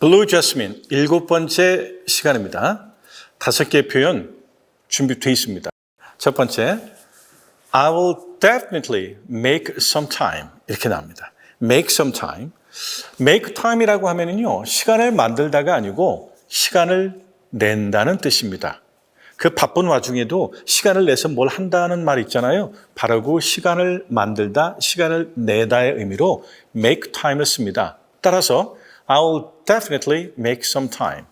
Blue Jasmine 일곱 번째 시간입니다. 다섯 개의 표현 준비되어 있습니다. 첫 번째, I will definitely make some time 이렇게 나옵니다. Make some time. Make time이라고 하면은요 시간을 만들다가 아니고 시간을 낸다는 뜻입니다. 그 바쁜 와중에도 시간을 내서 뭘 한다는 말 있잖아요. 바르고 시간을 만들다, 시간을 내다의 의미로 make time을 씁니다. 따라서 I will definitely make some time.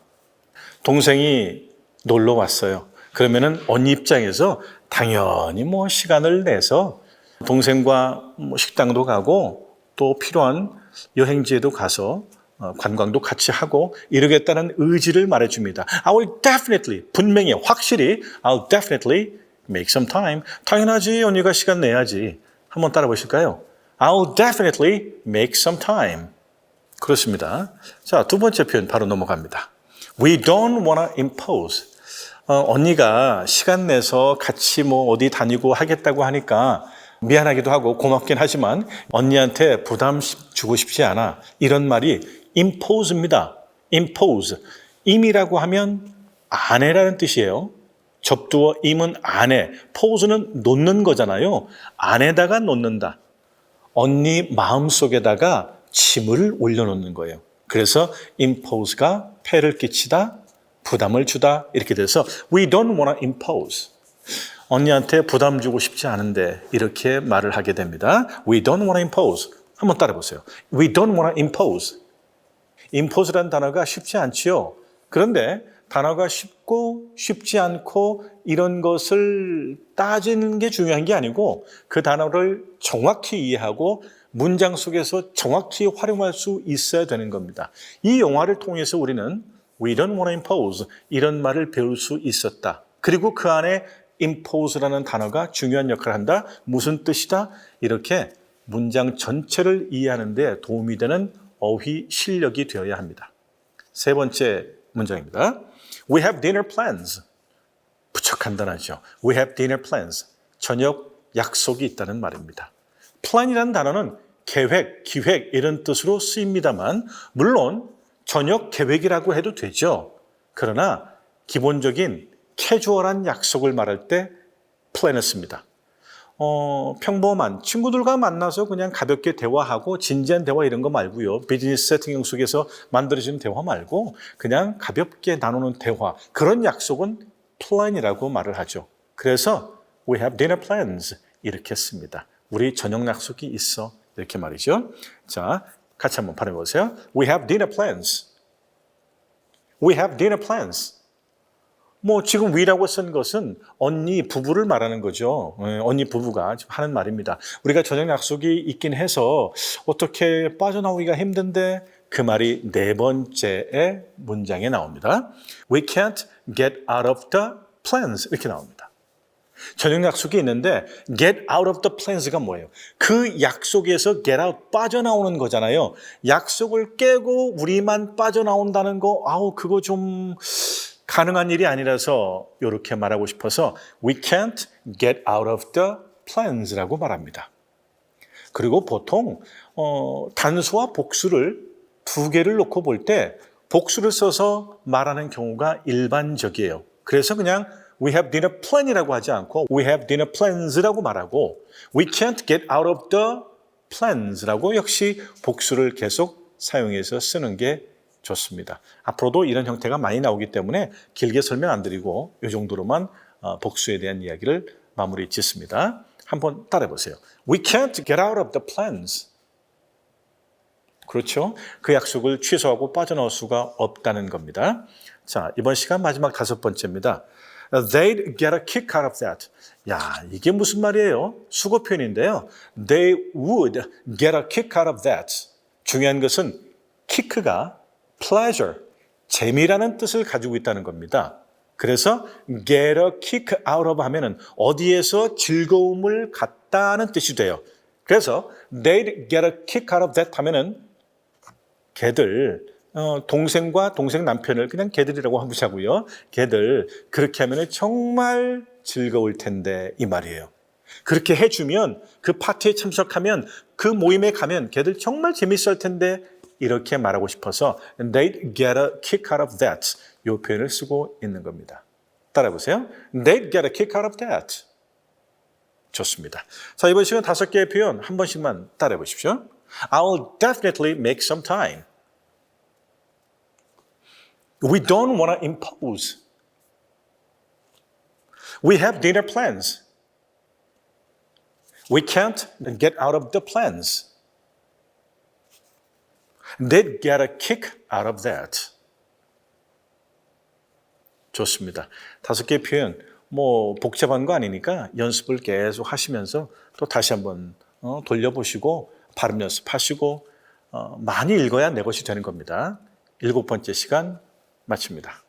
동생이 놀러 왔어요. 그러면은 언니 입장에서 당연히 뭐 시간을 내서 동생과 뭐 식당도 가고 또 필요한 여행지에도 가서 어, 관광도 같이 하고 이러겠다는 의지를 말해줍니다. I will definitely 분명히 확실히 I'll definitely make some time. 당연하지 언니가 시간 내야지. 한번 따라 보실까요? I'll definitely make some time. 그렇습니다. 자, 두 번째 표현 바로 넘어갑니다. We don't wanna impose. 어, 언니가 시간 내서 같이 뭐 어디 다니고 하겠다고 하니까 미안하기도 하고 고맙긴 하지만 언니한테 부담 주고 싶지 않아. 이런 말이 impose입니다. impose. 임이라고 하면 아내라는 뜻이에요. 접두어 임은 아내, pose는 놓는 거잖아요. 안에다가 놓는다. 언니 마음속에다가 짐을 올려놓는 거예요. 그래서 impose가 폐를 끼치다, 부담을 주다 이렇게 돼서 we don't want to impose. 언니한테 부담 주고 싶지 않은데 이렇게 말을 하게 됩니다. We don't want to impose. 한번 따라 보세요. We don't want to impose. impose라는 단어가 쉽지 않지요. 그런데 단어가 쉽고 쉽지 않고 이런 것을 따지는 게 중요한 게 아니고 그 단어를 정확히 이해하고 문장 속에서 정확히 활용할 수 있어야 되는 겁니다. 이 영화를 통해서 우리는 we don't want to impose 이런 말을 배울 수 있었다. 그리고 그 안에 impose라는 단어가 중요한 역할을 한다. 무슨 뜻이다? 이렇게 문장 전체를 이해하는 데 도움이 되는 어휘 실력이 되어야 합니다. 세 번째 문장입니다. We have dinner plans. 부쩍 간단하죠. We have dinner plans. 저녁 약속이 있다는 말입니다. plan이라는 단어는 계획, 기획 이런 뜻으로 쓰입니다만 물론 저녁 계획이라고 해도 되죠. 그러나 기본적인 캐주얼한 약속을 말할 때 플랜을 씁니다. 어, 평범한 친구들과 만나서 그냥 가볍게 대화하고 진지한 대화 이런 거 말고요. 비즈니스 세팅 속에서 만들어지는 대화 말고 그냥 가볍게 나누는 대화 그런 약속은 플랜이라고 말을 하죠. 그래서 we have dinner plans 이렇게 씁니다. 우리 저녁 약속이 있어 이렇게 말이죠. 자, 같이 한번 발음해 보세요. We have dinner plans. We have dinner plans. 뭐 지금 we라고 쓴 것은 언니 부부를 말하는 거죠. 예, 언니 부부가 하는 말입니다. 우리가 저녁 약속이 있긴 해서 어떻게 빠져나오기가 힘든데 그 말이 네 번째의 문장에 나옵니다. We can't get out of the plans 이렇게 나옵니다. 저녁 약속이 있는데 get out of the plans가 뭐예요? 그 약속에서 get out 빠져나오는 거잖아요. 약속을 깨고 우리만 빠져나온다는 거 아우 그거 좀 가능한 일이 아니라서 이렇게 말하고 싶어서 we can't get out of the plans라고 말합니다. 그리고 보통 어, 단수와 복수를 두 개를 놓고 볼 때 복수를 써서 말하는 경우가 일반적이에요. 그래서 그냥 we have dinner plan이라고 하지 않고 we have dinner plans라고 말하고 we can't get out of the plans라고 역시 복수를 계속 사용해서 쓰는 게 좋습니다. 앞으로도 이런 형태가 많이 나오기 때문에 길게 설명 안 드리고 이 정도로만 어, 복수에 대한 이야기를 마무리 짓습니다. 한번 따라해 보세요. We can't get out of the plans. 그렇죠? 그 약속을 취소하고 빠져나올 수가 없다는 겁니다. 자, 이번 시간 마지막 다섯 번째입니다. They'd get a kick out of that. 야, 이게 무슨 말이에요? 수거 표현인데요. They would get a kick out of that. 중요한 것은 키크가 pleasure, 재미라는 뜻을 가지고 있다는 겁니다. 그래서 get a kick out of 하면은 어디에서 즐거움을 갖다는 뜻이 돼요. 그래서 they'd get a kick out of that 하면은 걔들 어, 동생과 동생 남편을 그냥 걔들이라고 하자고요. 걔들 그렇게 하면은 정말 즐거울 텐데 이 말이에요. 그렇게 해주면 그 파티에 참석하면 그 모임에 가면 걔들 정말 재밌을 텐데 이렇게 말하고 싶어서 they'd get a kick out of that 이 표현을 쓰고 있는 겁니다. 따라해 보세요. They'd get a kick out of that. 좋습니다. 자, 이번 시간 다섯 개의 표현 한 번씩만 따라해 보십시오. I'll definitely make some time. We don't want to impose. We have dinner plans. We can't get out of the plans. They'd get a kick out of that. 좋습니다. 다섯 개의 표현, 뭐 복잡한 거 아니니까 연습을 계속 하시면서 또 다시 한번 어, 돌려보시고 발음 연습하시고 어, 많이 읽어야 내 것이 되는 겁니다. 일곱 번째 시간 마칩니다.